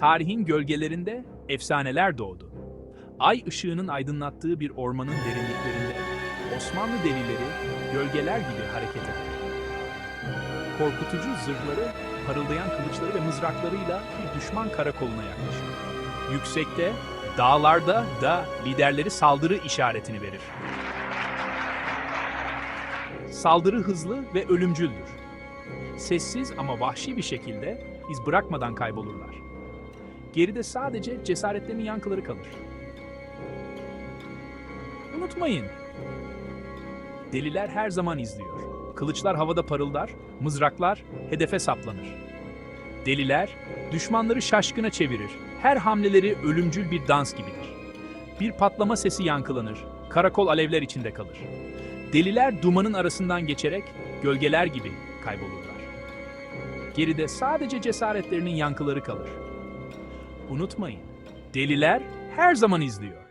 Tarihin gölgelerinde efsaneler doğdu. Ay ışığının aydınlattığı bir ormanın derinliklerinde Osmanlı delileri gölgeler gibi hareket eder. Korkutucu zırhları, parıldayan kılıçları ve mızraklarıyla bir düşman karakoluna yaklaşır. Yüksekte, dağlarda da liderleri saldırı işaretini verir. Saldırı hızlı ve ölümcüldür. Sessiz ama vahşi bir şekilde iz bırakmadan kaybolurlar. Geride sadece cesaretlerinin yankıları kalır. Unutmayın, deliler her zaman izliyor. Kılıçlar havada parıldar, mızraklar hedefe saplanır. Deliler düşmanları şaşkına çevirir. Her hamleleri ölümcül bir dans gibidir. Bir patlama sesi yankılanır. Karakol alevler içinde kalır. Deliler dumanın arasından geçerek gölgeler gibi kaybolurlar. Geride sadece cesaretlerinin yankıları kalır. Unutmayın, deliler her zaman izliyor.